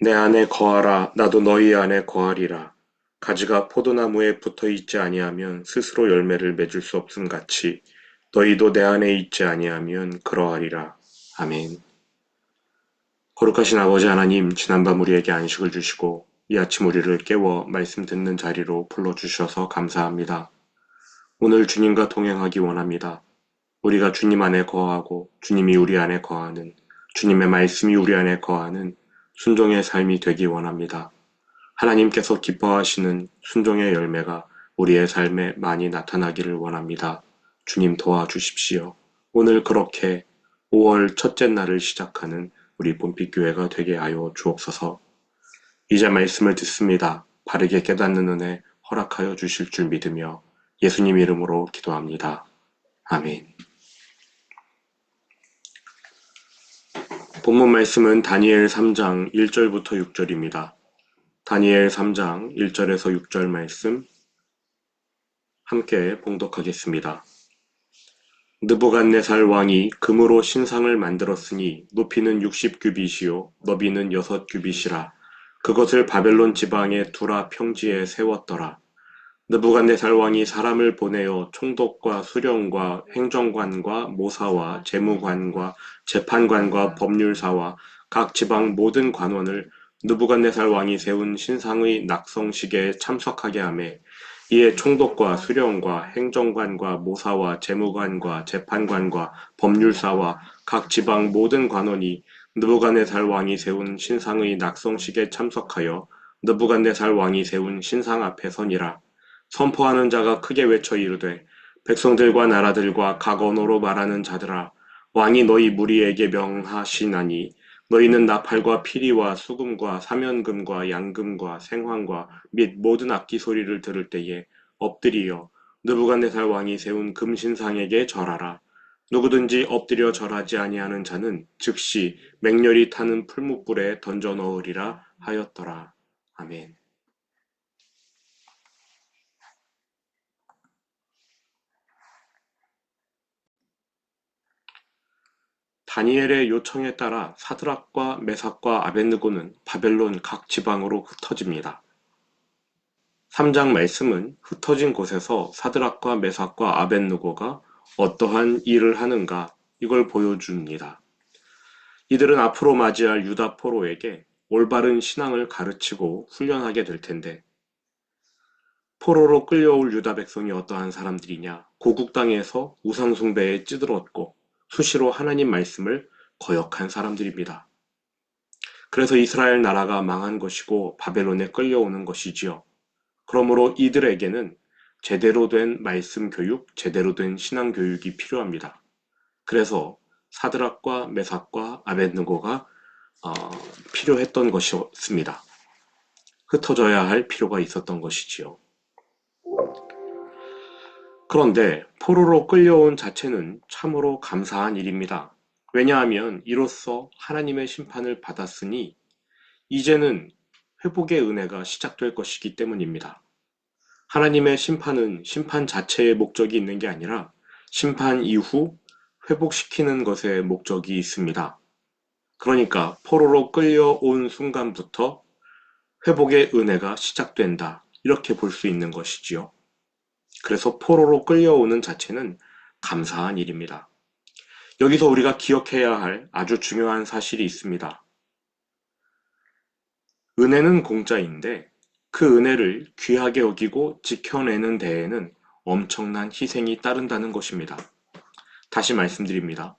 내 안에 거하라 나도 너희 안에 거하리라. 가지가 포도나무에 붙어 있지 아니하면 스스로 열매를 맺을 수 없음 같이 너희도 내 안에 있지 아니하면 그러하리라. 아멘. 거룩하신 아버지 하나님, 지난밤 우리에게 안식을 주시고 이 아침 우리를 깨워 말씀 듣는 자리로 불러주셔서 감사합니다. 오늘 주님과 동행하기 원합니다. 우리가 주님 안에 거하고 주님이 우리 안에 거하는 주님의 말씀이 우리 안에 거하는 순종의 삶이 되기 원합니다. 하나님께서 기뻐하시는 순종의 열매가 우리의 삶에 많이 나타나기를 원합니다. 주님 도와주십시오. 오늘 그렇게 5월 첫째 날을 시작하는 우리 본빛교회가 되게 하여 주옵소서. 이제 말씀을 듣습니다. 바르게 깨닫는 은혜 허락하여 주실 줄 믿으며 예수님 이름으로 기도합니다. 아멘. 본문 말씀은 다니엘 3장 1절부터 6절입니다. 다니엘 3장 1절에서 6절 말씀 함께 봉독하겠습니다. 느부갓네살 왕이 금으로 신상을 만들었으니 높이는 60규빗이요 너비는 6규빗이라 그것을 바벨론 지방의 두라 평지에 세웠더라. 느부갓네살 왕이 사람을 보내어 총독과 수령과 행정관과 모사와 재무관과 재판관과 법률사와 각 지방 모든 관원을 느부갓네살 왕이 세운 신상의 낙성식에 참석하게 하매 이에 총독과 수령과 행정관과 모사와 재무관과 재판관과 법률사와 각 지방 모든 관원이 느부갓네살 왕이 세운 신상의 낙성식에 참석하여 느부갓네살 왕이 세운 신상 앞에 서니라. 선포하는 자가 크게 외쳐 이르되 백성들과 나라들과 각 언어로 말하는 자들아 왕이 너희 무리에게 명하시나니 너희는 나팔과 피리와 수금과 사면금과 양금과 생황과 및 모든 악기 소리를 들을 때에 엎드리어 느부갓네살 왕이 세운 금신상에게 절하라. 누구든지 엎드려 절하지 아니하는 자는 즉시 맹렬히 타는 풀무불에 던져 넣으리라 하였더라. 아멘. 다니엘의 요청에 따라 사드락과 메삭과 아벤느고는 바벨론 각 지방으로 흩어집니다. 3장 말씀은 흩어진 곳에서 사드락과 메삭과 아벤느고가 어떠한 일을 하는가 이걸 보여줍니다. 이들은 앞으로 맞이할 유다 포로에게 올바른 신앙을 가르치고 훈련하게 될 텐데 포로로 끌려올 유다 백성이 어떠한 사람들이냐 고국 땅에서 우상 숭배에 찌들었고 수시로 하나님 말씀을 거역한 사람들입니다. 그래서 이스라엘 나라가 망한 것이고 바벨론에 끌려오는 것이지요. 그러므로 이들에게는 제대로 된 말씀 교육, 제대로 된 신앙 교육이 필요합니다. 그래서 사드락과 메삭과 아벤느고가 어, 필요했던 것이었습니다. 흩어져야 할 필요가 있었던 것이지요. 그런데 포로로 끌려온 자체는 참으로 감사한 일입니다. 왜냐하면 이로써 하나님의 심판을 받았으니 이제는 회복의 은혜가 시작될 것이기 때문입니다. 하나님의 심판은 심판 자체의 목적이 있는 게 아니라 심판 이후 회복시키는 것에 목적이 있습니다. 그러니까 포로로 끌려온 순간부터 회복의 은혜가 시작된다. 이렇게 볼 수 있는 것이지요. 그래서 포로로 끌려오는 자체는 감사한 일입니다. 여기서 우리가 기억해야 할 아주 중요한 사실이 있습니다. 은혜는 공짜인데 그 은혜를 귀하게 여기고 지켜내는 데에는 엄청난 희생이 따른다는 것입니다. 다시 말씀드립니다.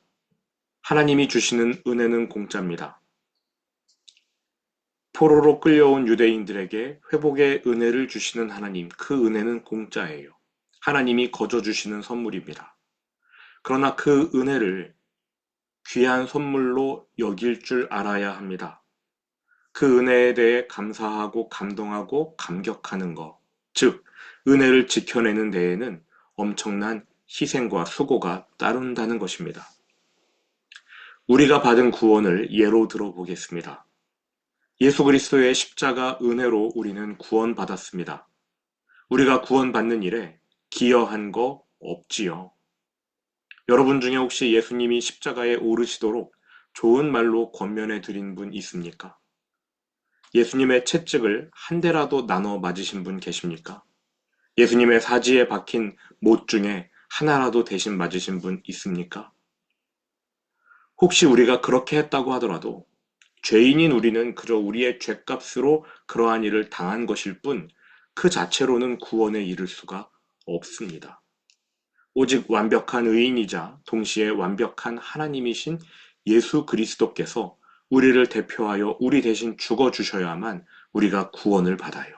하나님이 주시는 은혜는 공짜입니다. 포로로 끌려온 유대인들에게 회복의 은혜를 주시는 하나님, 그 은혜는 공짜예요. 하나님이 거저 주시는 선물입니다. 그러나 그 은혜를 귀한 선물로 여길 줄 알아야 합니다. 그 은혜에 대해 감사하고 감동하고 감격하는 것, 즉, 은혜를 지켜내는 데에는 엄청난 희생과 수고가 따른다는 것입니다. 우리가 받은 구원을 예로 들어보겠습니다. 예수 그리스도의 십자가 은혜로 우리는 구원받았습니다. 우리가 구원받는 일에 기여한 거 없지요. 여러분 중에 혹시 예수님이 십자가에 오르시도록 좋은 말로 권면해 드린 분 있습니까? 예수님의 채찍을 한 대라도 나눠 맞으신 분 계십니까? 예수님의 사지에 박힌 못 중에 하나라도 대신 맞으신 분 있습니까? 혹시 우리가 그렇게 했다고 하더라도 죄인인 우리는 그저 우리의 죄값으로 그러한 일을 당한 것일 뿐 그 자체로는 구원에 이를 수가 없습니다. 오직 완벽한 의인이자 동시에 완벽한 하나님이신 예수 그리스도께서 우리를 대표하여 우리 대신 죽어 주셔야만 우리가 구원을 받아요.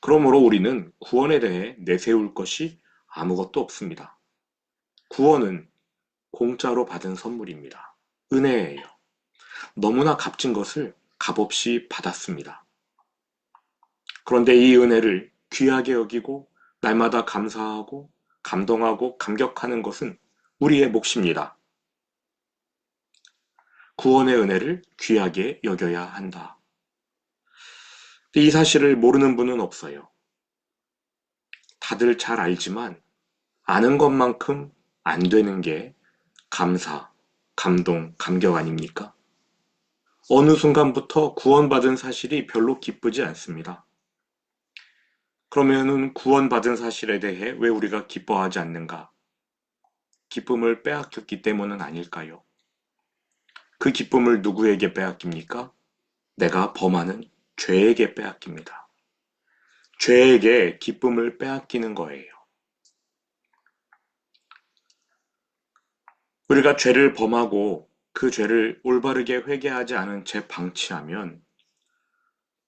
그러므로 우리는 구원에 대해 내세울 것이 아무것도 없습니다. 구원은 공짜로 받은 선물입니다. 은혜예요. 너무나 값진 것을 값없이 받았습니다. 그런데 이 은혜를 귀하게 여기고 날마다 감사하고 감동하고 감격하는 것은 우리의 몫입니다. 구원의 은혜를 귀하게 여겨야 한다. 이 사실을 모르는 분은 없어요. 다들 잘 알지만 아는 것만큼 안 되는 게 감사, 감동, 감격 아닙니까? 어느 순간부터 구원받은 사실이 별로 기쁘지 않습니다. 그러면은 구원받은 사실에 대해 왜 우리가 기뻐하지 않는가? 기쁨을 빼앗겼기 때문은 아닐까요? 그 기쁨을 누구에게 빼앗깁니까? 내가 범하는 죄에게 빼앗깁니다. 죄에게 기쁨을 빼앗기는 거예요. 우리가 죄를 범하고 그 죄를 올바르게 회개하지 않은 채 방치하면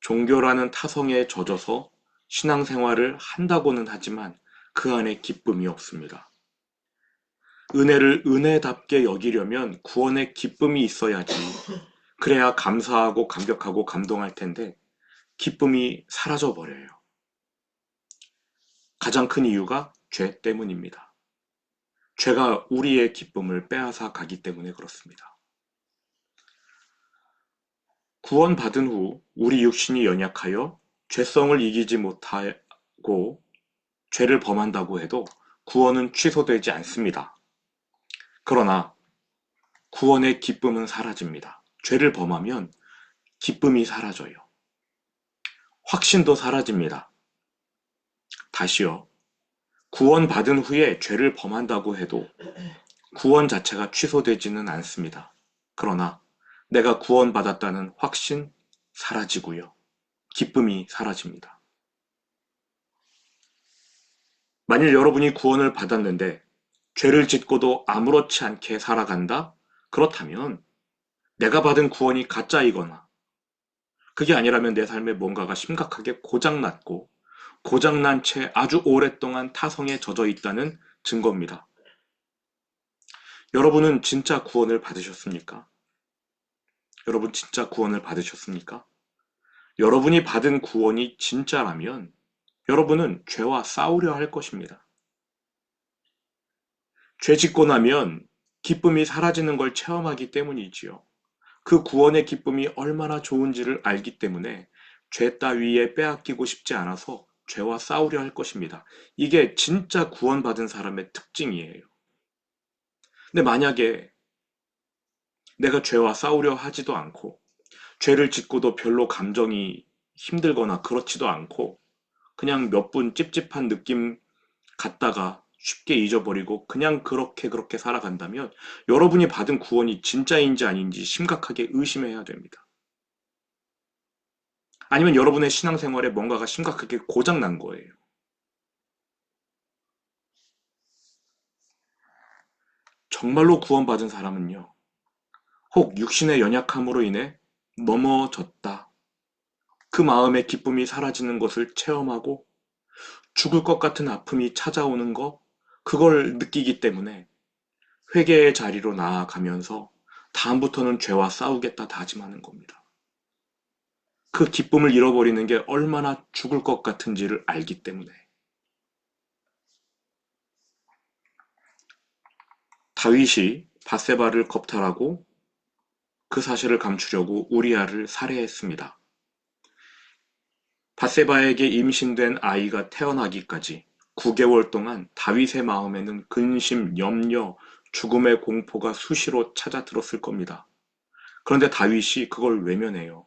종교라는 타성에 젖어서 신앙생활을 한다고는 하지만 그 안에 기쁨이 없습니다. 은혜를 은혜답게 여기려면 구원의 기쁨이 있어야지. 그래야 감사하고 감격하고 감동할 텐데 기쁨이 사라져 버려요. 가장 큰 이유가 죄 때문입니다. 죄가 우리의 기쁨을 빼앗아 가기 때문에 그렇습니다. 구원받은 후 우리 육신이 연약하여 죄성을 이기지 못하고 죄를 범한다고 해도 구원은 취소되지 않습니다. 그러나 구원의 기쁨은 사라집니다. 죄를 범하면 기쁨이 사라져요. 확신도 사라집니다. 다시요. 구원받은 후에 죄를 범한다고 해도 구원 자체가 취소되지는 않습니다. 그러나 내가 구원받았다는 확신 사라지고요. 기쁨이 사라집니다. 만일 여러분이 구원을 받았는데 죄를 짓고도 아무렇지 않게 살아간다? 그렇다면 내가 받은 구원이 가짜이거나 그게 아니라면 내 삶에 뭔가가 심각하게 고장났고 고장난 채 아주 오랫동안 타성에 젖어 있다는 증거입니다. 여러분은 진짜 구원을 받으셨습니까? 여러분 진짜 구원을 받으셨습니까? 여러분이 받은 구원이 진짜라면 여러분은 죄와 싸우려 할 것입니다. 죄 짓고 나면 기쁨이 사라지는 걸 체험하기 때문이지요. 그 구원의 기쁨이 얼마나 좋은지를 알기 때문에 죄 따위에 빼앗기고 싶지 않아서 죄와 싸우려 할 것입니다. 이게 진짜 구원받은 사람의 특징이에요. 근데 만약에 내가 죄와 싸우려 하지도 않고 죄를 짓고도 별로 감정이 힘들거나 그렇지도 않고 그냥 몇 분 찝찝한 느낌 갖다가 쉽게 잊어버리고 그냥 그렇게 그렇게 살아간다면 여러분이 받은 구원이 진짜인지 아닌지 심각하게 의심해야 됩니다. 아니면 여러분의 신앙생활에 뭔가가 심각하게 고장난 거예요. 정말로 구원받은 사람은요, 혹 육신의 연약함으로 인해 넘어졌다. 그 마음의 기쁨이 사라지는 것을 체험하고 죽을 것 같은 아픔이 찾아오는 것, 그걸 느끼기 때문에 회개의 자리로 나아가면서 다음부터는 죄와 싸우겠다 다짐하는 겁니다. 그 기쁨을 잃어버리는 게 얼마나 죽을 것 같은지를 알기 때문에. 다윗이 바세바를 겁탈하고 그 사실을 감추려고 우리아를 살해했습니다. 바세바에게 임신된 아이가 태어나기까지 9개월 동안 다윗의 마음에는 근심, 염려, 죽음의 공포가 수시로 찾아들었을 겁니다. 그런데 다윗이 그걸 외면해요.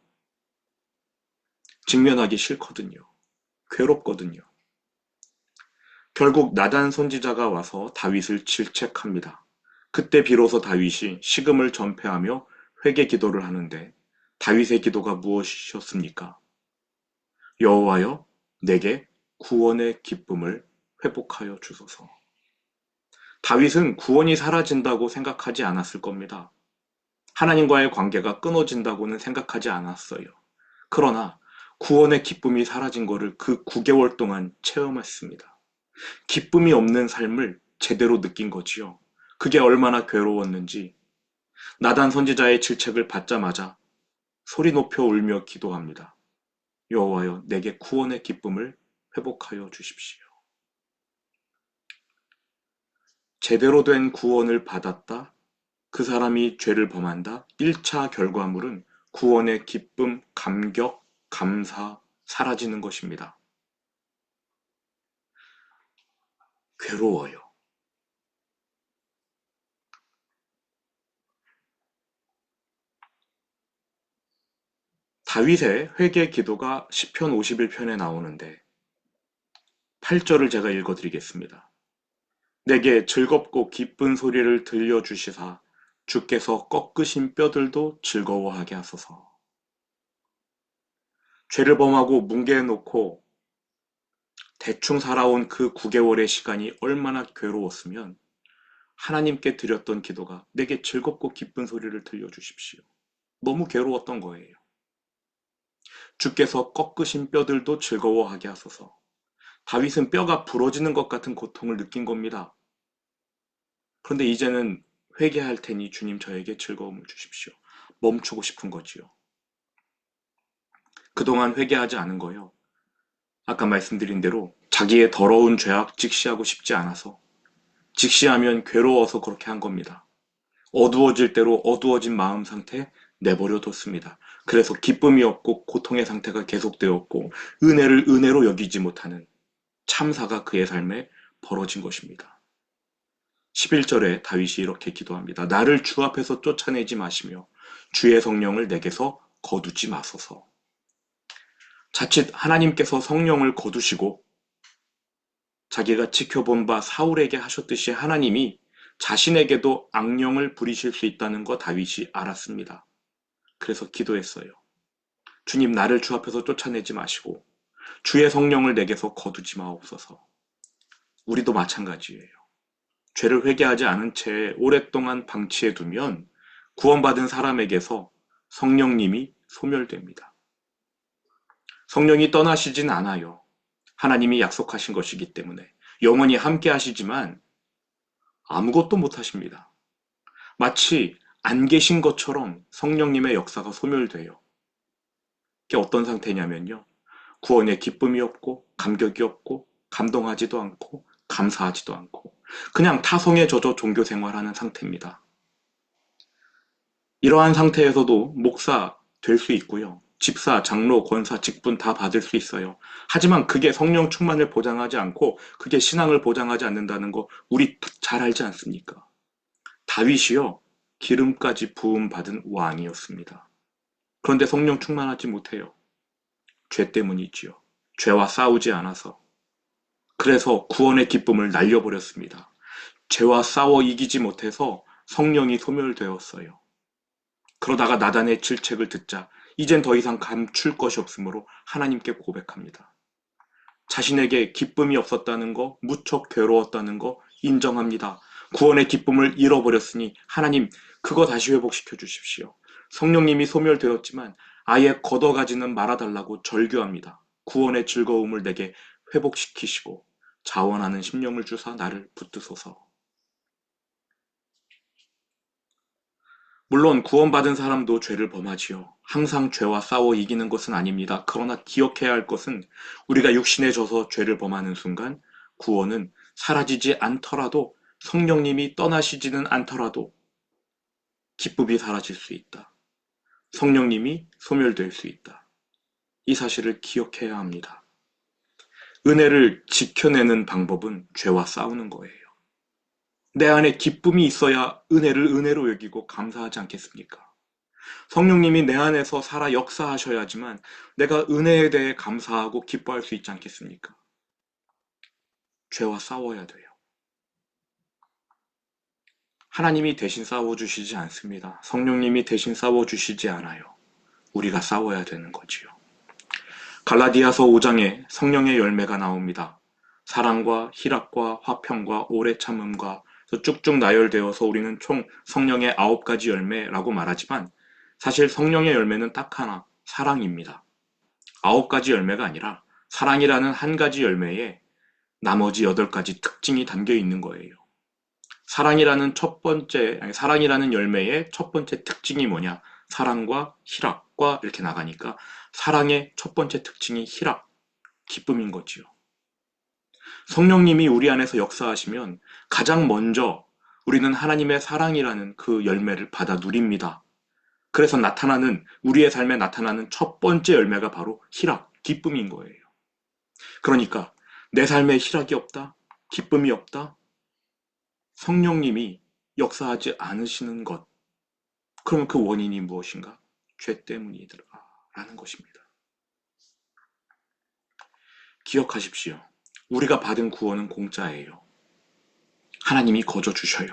직면하기 싫거든요. 괴롭거든요. 결국 나단 선지자가 와서 다윗을 질책합니다. 그때 비로소 다윗이 식음을 전폐하며 회개 기도를 하는데 다윗의 기도가 무엇이었습니까? 여호와여 내게 구원의 기쁨을 회복하여 주소서. 다윗은 구원이 사라진다고 생각하지 않았을 겁니다. 하나님과의 관계가 끊어진다고는 생각하지 않았어요. 그러나 구원의 기쁨이 사라진 것을 그 9개월 동안 체험했습니다. 기쁨이 없는 삶을 제대로 느낀 거지요. 그게 얼마나 괴로웠는지 나단 선지자의 질책을 받자마자 소리 높여 울며 기도합니다. 여호와여 내게 구원의 기쁨을 회복하여 주십시오. 제대로 된 구원을 받았다. 그 사람이 죄를 범한다. 1차 결과물은 구원의 기쁨, 감격, 감사, 사라지는 것입니다. 괴로워요. 다윗의 회개 기도가 시편 51편에 나오는데 8절을 제가 읽어드리겠습니다. 내게 즐겁고 기쁜 소리를 들려주시사 주께서 꺾으신 뼈들도 즐거워하게 하소서. 죄를 범하고 뭉개해 놓고 대충 살아온 그 9개월의 시간이 얼마나 괴로웠으면 하나님께 드렸던 기도가 내게 즐겁고 기쁜 소리를 들려주십시오. 너무 괴로웠던 거예요. 주께서 꺾으신 뼈들도 즐거워하게 하소서. 다윗은 뼈가 부러지는 것 같은 고통을 느낀 겁니다. 그런데 이제는 회개할 테니 주님 저에게 즐거움을 주십시오. 멈추고 싶은 거지요. 그동안 회개하지 않은 거요. 아까 말씀드린 대로 자기의 더러운 죄악 직시하고 싶지 않아서 직시하면 괴로워서 그렇게 한 겁니다. 어두워질 대로 어두워진 마음 상태 내버려 뒀습니다. 그래서 기쁨이 없고 고통의 상태가 계속되었고 은혜를 은혜로 여기지 못하는 참사가 그의 삶에 벌어진 것입니다. 11절에 다윗이 이렇게 기도합니다. 나를 주 앞에서 쫓아내지 마시며 주의 성령을 내게서 거두지 마소서. 자칫 하나님께서 성령을 거두시고 자기가 지켜본 바 사울에게 하셨듯이 하나님이 자신에게도 악령을 부리실 수 있다는 거 다윗이 알았습니다. 그래서 기도했어요. 주님 나를 주 앞에서 쫓아내지 마시고 주의 성령을 내게서 거두지 마옵소서. 우리도 마찬가지예요. 죄를 회개하지 않은 채 오랫동안 방치해 두면 구원받은 사람에게서 성령님이 소멸됩니다. 성령이 떠나시진 않아요. 하나님이 약속하신 것이기 때문에 영원히 함께 하시지만 아무것도 못 하십니다. 마치 안 계신 것처럼 성령님의 역사가 소멸돼요. 그게 어떤 상태냐면요. 구원의 기쁨이 없고 감격이 없고 감동하지도 않고 감사하지도 않고 그냥 타성에 젖어 종교 생활하는 상태입니다. 이러한 상태에서도 목사 될 수 있고요. 집사, 장로, 권사, 직분 다 받을 수 있어요. 하지만 그게 성령 충만을 보장하지 않고 그게 신앙을 보장하지 않는다는 거 우리 잘 알지 않습니까? 다윗이요. 기름까지 부음 받은 왕이었습니다. 그런데 성령 충만하지 못해요. 죄 때문이지요. 죄와 싸우지 않아서. 그래서 구원의 기쁨을 날려버렸습니다. 죄와 싸워 이기지 못해서 성령이 소멸되었어요. 그러다가 나단의 질책을 듣자 이젠 더 이상 감출 것이 없으므로 하나님께 고백합니다. 자신에게 기쁨이 없었다는 거, 무척 괴로웠다는 거 인정합니다. 구원의 기쁨을 잃어버렸으니 하나님 그거 다시 회복시켜 주십시오. 성령님이 소멸되었지만 아예 걷어가지는 말아달라고 절규합니다. 구원의 즐거움을 내게 회복시키시고 자원하는 심령을 주사 나를 붙드소서. 물론 구원받은 사람도 죄를 범하지요. 항상 죄와 싸워 이기는 것은 아닙니다. 그러나 기억해야 할 것은 우리가 육신에 져서 죄를 범하는 순간 구원은 사라지지 않더라도 성령님이 떠나시지는 않더라도 기쁨이 사라질 수 있다. 성령님이 소멸될 수 있다. 이 사실을 기억해야 합니다. 은혜를 지켜내는 방법은 죄와 싸우는 거예요. 내 안에 기쁨이 있어야 은혜를 은혜로 여기고 감사하지 않겠습니까? 성령님이 내 안에서 살아 역사하셔야지만 내가 은혜에 대해 감사하고 기뻐할 수 있지 않겠습니까? 죄와 싸워야 돼요. 하나님이 대신 싸워주시지 않습니다. 성령님이 대신 싸워주시지 않아요. 우리가 싸워야 되는 거지요. 갈라디아서 5장에 성령의 열매가 나옵니다. 사랑과 희락과 화평과 오래 참음과 쭉쭉 나열되어서 우리는 총 성령의 아홉 가지 열매라고 말하지만 사실 성령의 열매는 딱 하나, 사랑입니다. 아홉 가지 열매가 아니라 사랑이라는 한 가지 열매에 나머지 여덟 가지 특징이 담겨 있는 거예요. 사랑이라는 첫 번째, 아니, 사랑이라는 열매의 첫 번째 특징이 뭐냐? 사랑과 희락과 이렇게 나가니까 사랑의 첫 번째 특징이 희락, 기쁨인 거지요. 성령님이 우리 안에서 역사하시면 가장 먼저 우리는 하나님의 사랑이라는 그 열매를 받아 누립니다. 그래서 나타나는, 우리의 삶에 나타나는 첫 번째 열매가 바로 희락, 기쁨인 거예요. 그러니까 내 삶에 희락이 없다, 기쁨이 없다, 성령님이 역사하지 않으시는 것. 그러면 그 원인이 무엇인가? 죄 때문이더라. 라는 것입니다. 기억하십시오. 우리가 받은 구원은 공짜예요. 하나님이 거저 주셔요.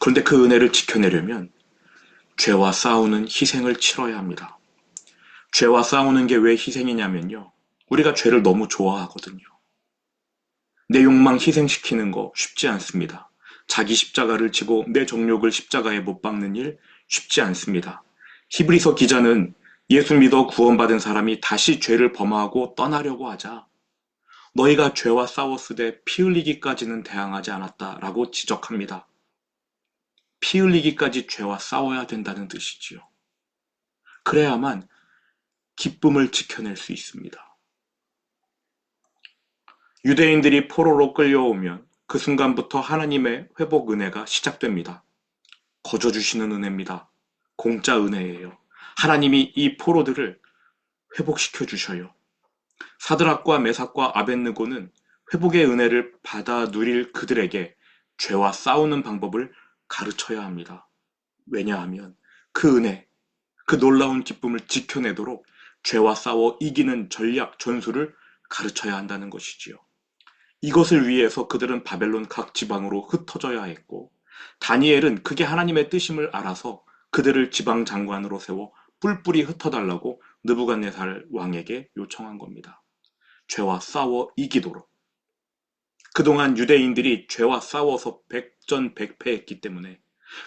그런데 그 은혜를 지켜내려면 죄와 싸우는 희생을 치러야 합니다. 죄와 싸우는 게 왜 희생이냐면요. 우리가 죄를 너무 좋아하거든요. 내 욕망 희생시키는 거 쉽지 않습니다. 자기 십자가를 지고 내 정욕을 십자가에 못 박는 일 쉽지 않습니다. 히브리서 기자는 예수 믿어 구원받은 사람이 다시 죄를 범하고 떠나려고 하자 너희가 죄와 싸웠으되 피 흘리기까지는 대항하지 않았다라고 지적합니다. 피 흘리기까지 죄와 싸워야 된다는 뜻이지요. 그래야만 기쁨을 지켜낼 수 있습니다. 유대인들이 포로로 끌려오면 그 순간부터 하나님의 회복 은혜가 시작됩니다. 거저 주시는 은혜입니다. 공짜 은혜예요. 하나님이 이 포로들을 회복시켜 주셔요. 사드락과 메삭과 아벤느고는 회복의 은혜를 받아 누릴 그들에게 죄와 싸우는 방법을 가르쳐야 합니다. 왜냐하면 그 은혜, 그 놀라운 기쁨을 지켜내도록 죄와 싸워 이기는 전략, 전술을 가르쳐야 한다는 것이지요. 이것을 위해서 그들은 바벨론 각 지방으로 흩어져야 했고 다니엘은 그게 하나님의 뜻임을 알아서 그들을 지방 장관으로 세워 뿔뿔이 흩어달라고 느부갓네살 왕에게 요청한 겁니다. 죄와 싸워 이기도록. 그동안 유대인들이 죄와 싸워서 백전백패했기 때문에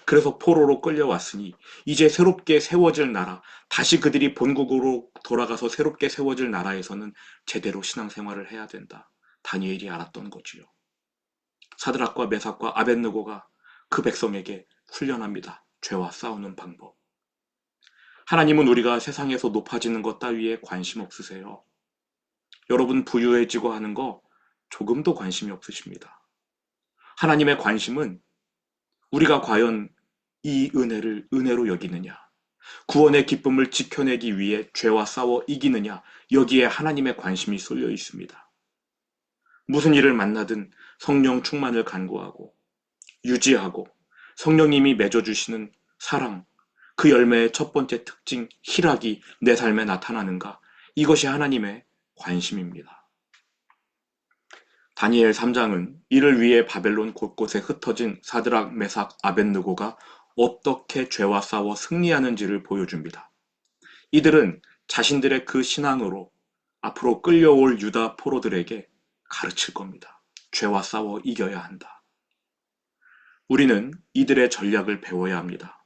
그래서 포로로 끌려왔으니 이제 새롭게 세워질 나라, 다시 그들이 본국으로 돌아가서 새롭게 세워질 나라에서는 제대로 신앙생활을 해야 된다. 다니엘이 알았던 거지요. 사드락과 메삭과 아벤느고가 그 백성에게 훈련합니다. 죄와 싸우는 방법. 하나님은 우리가 세상에서 높아지는 것 따위에 관심 없으세요. 여러분 부유해지고 하는 거 조금도 관심이 없으십니다. 하나님의 관심은 우리가 과연 이 은혜를 은혜로 여기느냐, 구원의 기쁨을 지켜내기 위해 죄와 싸워 이기느냐, 여기에 하나님의 관심이 쏠려 있습니다. 무슨 일을 만나든 성령 충만을 간구하고 유지하고 성령님이 맺어주시는 사랑, 그 열매의 첫 번째 특징, 희락이 내 삶에 나타나는가? 이것이 하나님의 관심입니다. 다니엘 3장은 이를 위해 바벨론 곳곳에 흩어진 사드락, 메삭, 아벤느고가 어떻게 죄와 싸워 승리하는지를 보여줍니다. 이들은 자신들의 그 신앙으로 앞으로 끌려올 유다 포로들에게 가르칠 겁니다. 죄와 싸워 이겨야 한다. 우리는 이들의 전략을 배워야 합니다.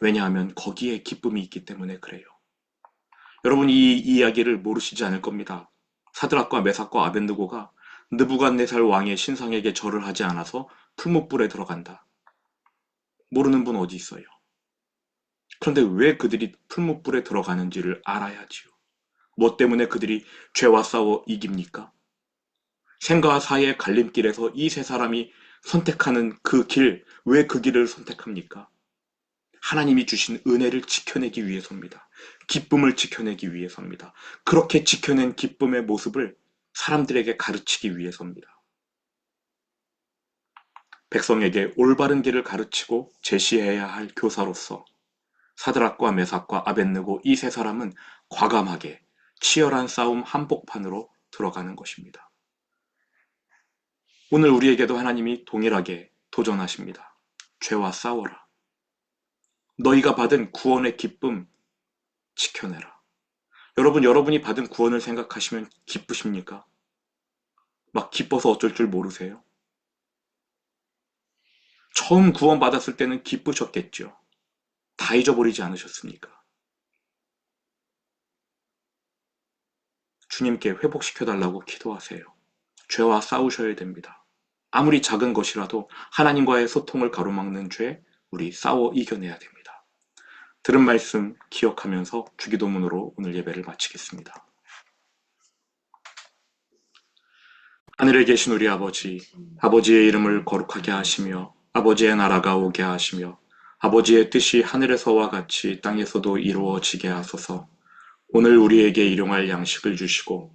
왜냐하면 거기에 기쁨이 있기 때문에 그래요. 여러분 이 이야기를 모르시지 않을 겁니다. 사드락과 메삭과 아벤드고가 느부갓네살 왕의 신상에게 절을 하지 않아서 풀무불에 들어간다. 모르는 분 어디 있어요? 그런데 왜 그들이 풀무불에 들어가는지를 알아야지요. 뭐 때문에 그들이 죄와 싸워 이깁니까? 생과 사의 갈림길에서 이 세 사람이 선택하는 그 길, 왜 그 길을 선택합니까? 하나님이 주신 은혜를 지켜내기 위해서입니다. 기쁨을 지켜내기 위해서입니다. 그렇게 지켜낸 기쁨의 모습을 사람들에게 가르치기 위해서입니다. 백성에게 올바른 길을 가르치고 제시해야 할 교사로서 사드락과 메삭과 아벤느고 이 세 사람은 과감하게 치열한 싸움 한복판으로 들어가는 것입니다. 오늘 우리에게도 하나님이 동일하게 도전하십니다. 죄와 싸워라. 너희가 받은 구원의 기쁨 지켜내라. 여러분, 여러분이 받은 구원을 생각하시면 기쁘십니까? 막 기뻐서 어쩔 줄 모르세요? 처음 구원받았을 때는 기쁘셨겠죠. 다 잊어버리지 않으셨습니까? 주님께 회복시켜달라고 기도하세요. 죄와 싸우셔야 됩니다. 아무리 작은 것이라도 하나님과의 소통을 가로막는 죄, 우리 싸워 이겨내야 됩니다. 들은 말씀 기억하면서 주기도문으로 오늘 예배를 마치겠습니다. 하늘에 계신 우리 아버지, 아버지의 이름을 거룩하게 하시며 아버지의 나라가 오게 하시며 아버지의 뜻이 하늘에서와 같이 땅에서도 이루어지게 하소서 오늘 우리에게 일용할 양식을 주시고